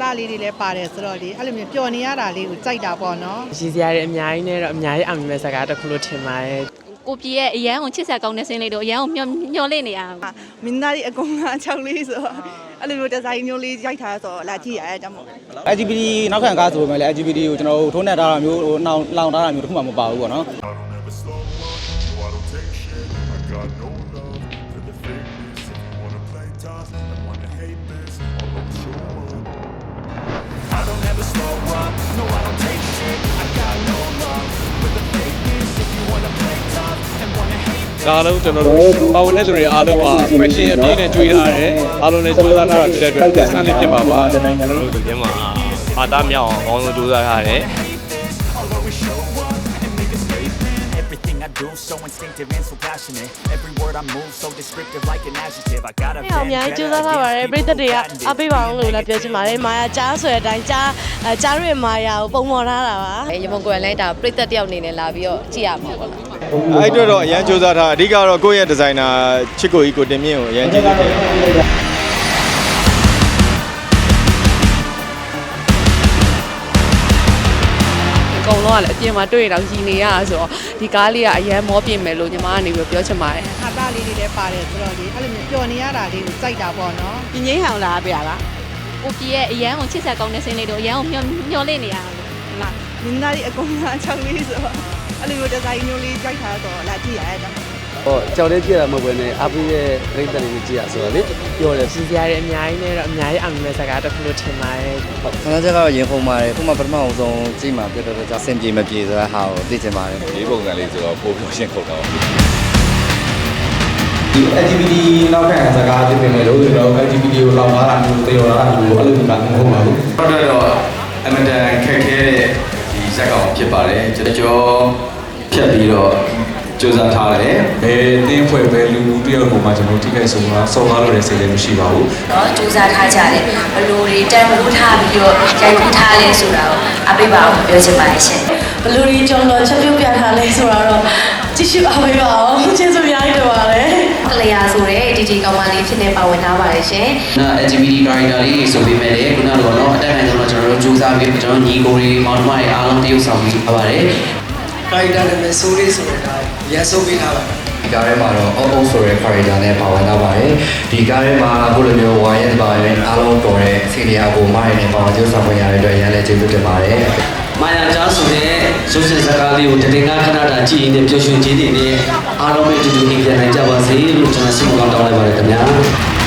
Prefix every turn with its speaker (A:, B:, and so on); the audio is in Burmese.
A: သားလေးတွေလည်းပါတယ်ဆိုတော့လေအဲ့လိုမျိုးပျော်နေရတာလေးကိုကြိုက်တာပေါ့နော်
B: ရည်စရာတွေအများကြီးနဲ့တော့အများကြီးအောင်မြင်မဲ့စကားတစ်ခုလို့ထင်ပါတယ်
C: ကိုပြည့်ရဲ့အရန်ကိုချစ်ဆက်ကောင်းတဲ့စင်းလေးတို့အရန်ကိုမျောမျောလေးနေရအောင်
D: မင်းသားကြီးအကုန်လုံးအချောက်လေးဆိုတော့အဲ့လိုမျိုးဒီဇိုင်းမျိုးလေးရိုက်ထားဆိုတော့လာကြည့်ရတဲ့ကြောင့်မို့
E: LGBT နောက်ခံကားဆိုပေမဲ့လည်း LGBT ကိုကျွန်တော်တို့ထိုးနှက်ထားတာမျိုးဟိုနှောင်လောင်ထားတာမျိုးတစ်ခုမှမပါဘူးပေါ့နော်
F: I don't ever slow up, no I don't take shit I got no love wanna hate this
G: ဒါလုံးကျွန်တော်တို့ပါဝင်တဲ့သူတွေအားလုံးက fashion အပြည့်နဲ့ကြွေးထားတယ်အားလုံးလည်းကြိုးစားထားတာဖြစ်တဲ့အတွက်ဆန်းလေးဖြစ်ပါပါကျွန်တော်တို့ဒီထဲမှာအာသားမြောက်အောင်အကောင်းဆုံးကြိုးစားထားတယ်
F: I'll always show up and make a statement Everything I do so instinctive and so passionate Every word I move so descriptive like an adjective I got a
H: အများကြီးကြိုးစားထားပါတယ်ပြည်သက်တွေကအားပေးပါအောင်လို့လည်းပြောချင်ပါတယ်မာယာကြားဆိုတဲ့အတိုင်းကြားအဲကြားရမာယာကိုပုံပေါ်ထားတာပါ
I: ရေမုံကိုယ်လည်းဒါပြိသက်တယောက်အနေနဲ့လာပြီးတော့ကြည့်ရမှာပေါ့နော်
J: အဲ့အတွက်တော့အရန်စူးစမ်းထားအဓိကတော့ကိုယ့်ရဲ့ဒီဇိုင်နာချစ်ကိုကြီးကိုတင်မြင့်ကိုအရန်ကြည့်တယ်
B: အကုန်လုံးကလည်းအပြင်မှာတွေ့ရတော့ရည်နေရတာဆိုတော့ဒီကားလေးကအရန်မောပြင်မယ်လို့ညီမကနေပြီးပြောချင်ပါတယ်
A: ဟာသားလေးတွေလည်းပါတယ်ဆိုတော့လေအဲ့လိုမျိုးပျော်နေရတာလေးကိုကြိုက်တာပေါ့နော်
H: ပြင်းငိမ့်ဟောင်လာပြလား
C: ကိုပြည့်ရဲ့အရန်ကိုချစ်ဆက်ကောင်းတဲ့စင်းလေးတို့အရန်ကိုမျောမျောလေးနေရအောင်ဟုတ်လား
D: မင်းသားကြီးအကုန်လုံးအချောက်လေးဆိုတော့ အဲ့လိုမျိုးဒီဇိုင်းမျိုးလေးရိုက်ထားဆိုတော့လာကြည့်ရတဲ့ကြောင့်မို့
E: ဟောကြောက်လေးကြည့်ရမှာမဟုတ်ဘဲနဲ့အပိရဲ့ပြိတ္တတွေကြည့်ရဆိုတော့လေပြောတယ်
B: ရည်စရာတွေအများကြီးနဲ့တော့အများကြီးအောင်မြင်မဲ့စကားတစ်ခုလို့ထင်ပါတယ်
E: ခဏချက်ကတော့ရင်ခုန်ပါတယ်ခုမှပထမအောင်ဆုံးကြည့်မှာပြတ်တော့ကြောင့်စင်ပြေမပြေဆိုတဲ့ဟာကိုသိချင်ပါတယ်
J: ဒီပုံစံလေးဆိုတော့ပို့လို့ရှင်းခုတ်တော့
E: ဒီ LGBT နောက်ခံစကားဖြစ်ပေမဲ့လို့ကျွန်တော် LGBT ကိုလောင်ထားတာမျိုးတေရောတာမျိုးအဲ့လိုမျိုးကမဟုတ်ပါဘူး
K: ဟုတ်တယ်တော့အမတန်ခက်ခဲတဲ့ဒီဇက်ကောင်ဖြစ်ပါတယ်ကျွန်တော်ကြောဖြ တ်ပြီးတော့ကြိုးစားထားတယ်။
G: ဘယ်တင်းဖွဲ့ပဲလူလူတယောက်ကိုမှကျွန်တော်တိကျဆုံးတာစော်ကားလို့လည်းစိတ်လည်းမရှိပါဘူး။
I: တော့ကြိုးစားထားကြတယ်။ဘလို့တွေတန်ဖိုးထားပြီးတော့ရိုက်ကူးထားလဲဆိုတာကိုအပိပါအောင်ပြောချင်ပါတယ်ရှင်။
H: ဘလို့တွေကြောင့်တော့ချက်ပြုတ်ပြထားလဲဆိုတာတော့ကြည့်ရှုအားပေးပါအောင်။ကျေးဇူးအများကြီးတင်ပါတယ်။
I: ကလျာဆိုတဲ့ DJ ကောင်မလေးဖြစ်နေပါဝင်ထားပါတယ်ရှင်။
K: နော် LGBT character လေးဆိုပေမဲ့လည်းခုနကတော့အတက်နိုင်ဆုံးတော့ကျွန်တော်တို့ကြိုးစားပြီးကျွန်တော်ညီကိုတွေမောင်နှမတွေအားလုံးတရုပ်ဆောင်ပြီးပါတယ်။
E: character နဲ့ story ဆိုတဲ့ဒါရန်ဆုံးပေးထားပါတယ်
K: ဒီကားထဲမှာတော့အုပ်အုပ်ဆိုတဲ့ character နဲ့ပါဝင်ထားပါတယ်ဒီကားထဲမှာအခုလိုမျိုးဝိုင်းရဲ့ပါရင်အားလုံးတော်တဲ့စီနီယာကိုမိုင်းနဲ့ပါဝင်ကြိုးစားခွင့်ရတဲ့အတွက်ရန်လည်းကျေးဇူးတင်ပါတယ်မာယာကြားဆိုတဲ့ရုပ်ရှင်စကားလေးကိုတတင်ကားခဏတာကြည့်ရင်ပျော်ရွှင်ခြင်းတွေနဲ့အားလုံးပဲအတူတူနေပြန်နိုင်ကြပါစေလို့ကျွန်တော်ဆုမကောင်းတောင်းလိုက်ပါတယ်ခင်ဗျာ